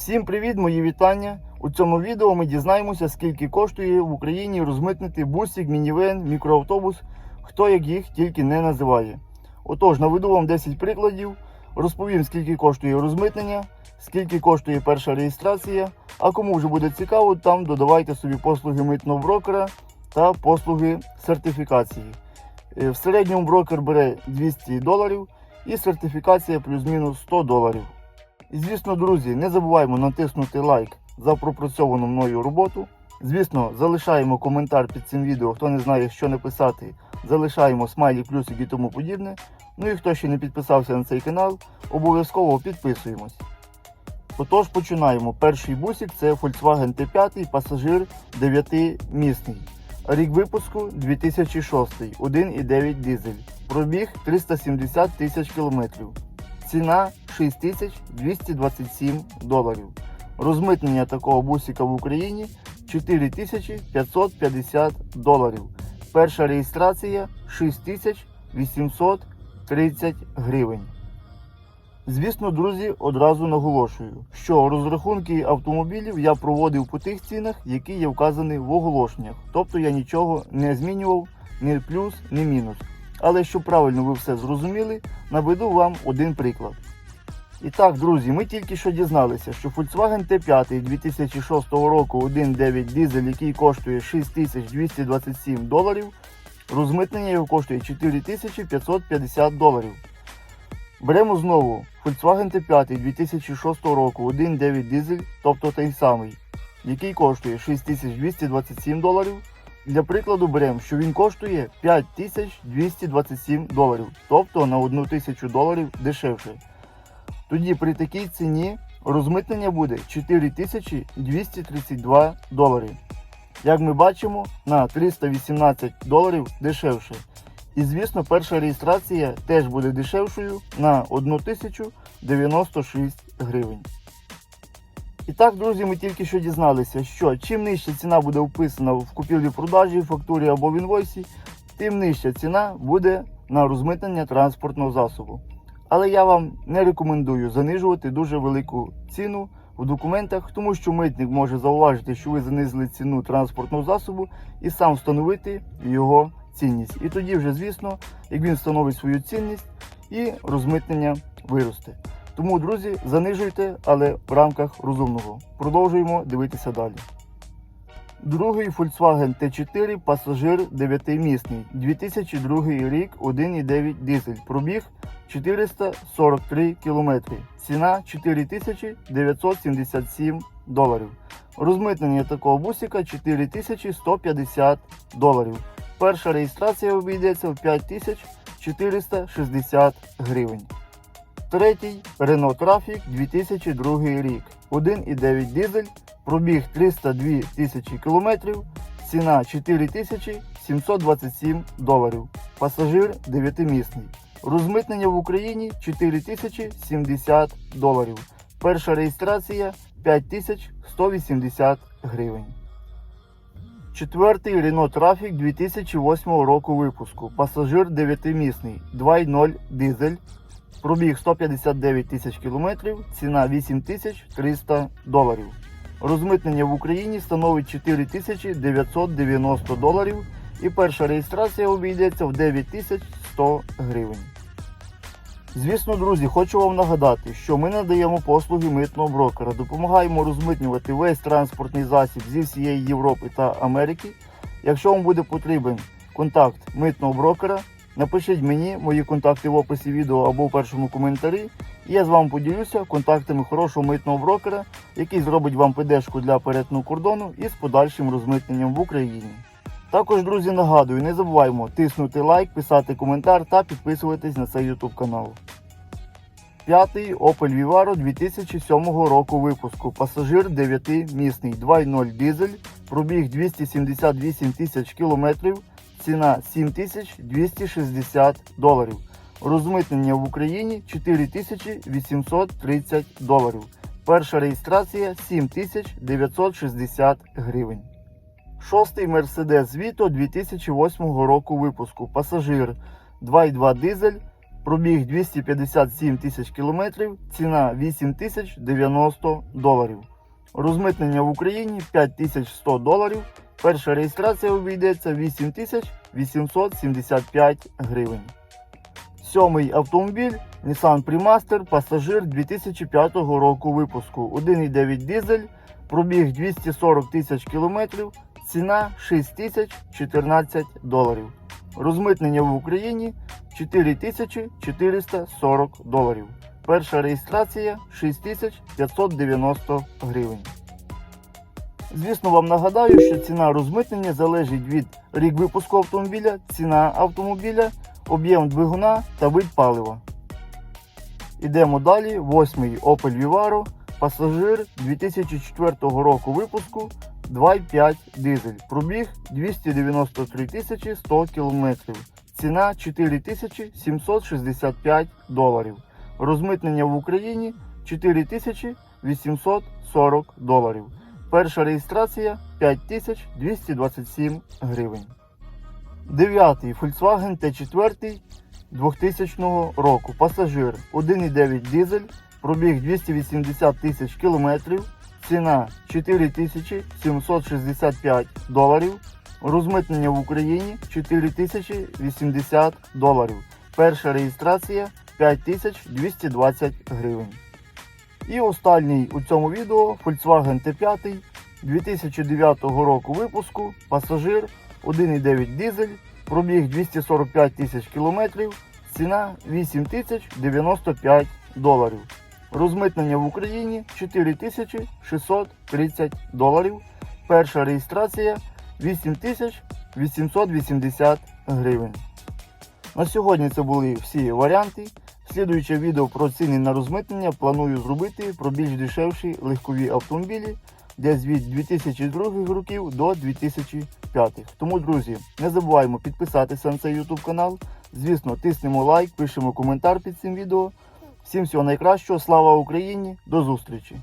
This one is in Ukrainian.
Всім привіт, мої вітання! У цьому відео ми дізнаємося, скільки коштує в Україні розмитнити бусик, мінівен, мікроавтобус, хто як їх тільки не називає. Отож, наведу вам 10 прикладів, розповім, скільки коштує розмитнення, скільки коштує перша реєстрація. А кому вже буде цікаво, там додавайте собі послуги митного брокера та послуги сертифікації. Е, В середньому брокер бере 200 доларів і сертифікація плюс-мінус 100 доларів. І звісно, друзі, не забуваємо натиснути лайк за пропрацьовану мною роботу. Звісно, залишаємо коментар під цим відео, хто не знає, що написати, залишаємо смайлі, плюсик і тому подібне. Ну і хто ще не підписався на цей канал, обов'язково підписуємось. Отож, починаємо. Перший бусик це Volkswagen T5 пасажир 9-місний. Рік випуску 2006, 1,9 дизель. Пробіг 370 тисяч кілометрів. Ціна 6227 доларів. Розмитнення такого бусика в Україні 4550 доларів. Перша реєстрація 6830 гривень. Звісно, друзі, одразу наголошую, що розрахунки автомобілів я проводив по тих цінах, які є вказані в оголошеннях. Тобто я нічого не змінював, ні плюс, ні мінус. Але щоб правильно ви все зрозуміли, наведу вам один приклад. І так, друзі, ми тільки що дізналися, що Volkswagen T5 2006 року 1.9 дизель, який коштує 6227 доларів, розмитнення його коштує 4550 доларів. Беремо знову Volkswagen T5 2006 року 1.9 дизель, тобто той самий, який коштує 6227 доларів. Для прикладу беремо, що він коштує 5227 доларів, тобто на 1000 доларів дешевше. Тоді при такій ціні розмитнення буде 4232 долари. Як ми бачимо, на 318 доларів дешевше. І звісно, перша реєстрація теж буде дешевшою на 1096 гривень. І так, друзі, ми тільки що дізналися, що чим нижча ціна буде вписана в купівлі-продажі, фактурі або в інвойсі, тим нижча ціна буде на розмитнення транспортного засобу. Але я вам не рекомендую занижувати дуже велику ціну в документах, тому що митник може зауважити, що ви занизили ціну транспортного засобу і сам встановити його цінність. І тоді вже, звісно, як він встановить свою цінність і розмитнення виросте. Тому, друзі, занижуйте, але в рамках розумного. Продовжуємо дивитися далі. Другий Volkswagen T4 пасажир 9-місний. 2002 рік 1,9 дизель. Пробіг 443 км. Ціна 4977 доларів. Розмитнення такого бусика 4150 доларів. Перша реєстрація обійдеться в 5460 гривень. Третій Renault Trafic 2002 рік. 1,9 дизель, пробіг 302 тисячі кілометрів, ціна 4727 доларів. Пасажир 9-місний. Розмитнення в Україні 4070 доларів. Перша реєстрація 5180 гривень. Четвертий Renault Trafic 2008 року випуску. Пасажир 9-місний. 2.0 дизель. Пробіг 159 тисяч кілометрів, ціна 8300 доларів. Розмитнення в Україні становить 4990 доларів і перша реєстрація обійдеться в 9100 гривень. Звісно, друзі, хочу вам нагадати, що ми надаємо послуги митного брокера, допомагаємо розмитнювати весь транспортний засіб зі всієї Європи та Америки. Якщо вам буде потрібен контакт митного брокера, Напишіть мені мої контакти в описі відео або в першому коментарі. І я з вами поділюся контактами хорошого митного брокера, який зробить вам ПДшку для перетину кордону із подальшим розмитненням в Україні. Також, друзі, нагадую, не забуваймо тиснути лайк, писати коментар та підписуватись на цей YouTube канал. П'ятий Opel Vivaro 2007 року випуску. Пасажир 9-місний 2.0 дизель, пробіг 278 тисяч кілометрів. Ціна 7260 доларів. Розмитнення в Україні 4830 доларів. Перша реєстрація 7960 гривень. Шостий Mercedes Vito 2008 року випуску. Пасажир 2.2 дизель. пробіг 257 тисяч кілометрів, ціна 8090 доларів. Розмитнення в Україні 5100 доларів. Перша реєстрація обійдеться 8875 гривень. Сьомий автомобіль Nissan Primaster пасажир 2005 року випуску. 1,9 дизель, пробіг 240 тисяч кілометрів, ціна 6014 доларів. Розмитнення в Україні 4440 доларів. Перша реєстрація 6590 гривень. Звісно, вам нагадаю, що ціна розмитнення залежить від рік випуску автомобіля, ціна автомобіля, об'єм двигуна та вид палива. Ідемо далі. Восьмий Opel Vivaro, пасажир 2004 року випуску 2,5 дизель. Пробіг 293 100 км. Ціна 4765 доларів. Розмитнення в Україні 4840 доларів. Перша реєстрація 5227 гривень. Дев'ятий Volkswagen T4 2000 року. Пасажир 1,9 дизель, пробіг 280 тисяч кілометрів, ціна 4765 доларів. Розмитнення в Україні 4080 доларів. Перша реєстрація 5220 гривень. І останній у цьому відео Volkswagen T5 2009 року випуску, пасажир 1,9 дизель, пробіг 245 тисяч кілометрів, ціна 8095 доларів. Розмитнення в Україні 4630 доларів. Перша реєстрація 8880 гривень. На сьогодні це були всі варіанти. Слідуюче відео про ціни на розмитнення планую зробити про більш дешевші легкові автомобілі десь від 2002 років до 2005. Тому, друзі, не забуваємо підписатися на цей YouTube канал. Звісно, тиснемо лайк, пишемо коментар під цим відео. Всім всього найкращого, слава Україні, до зустрічі!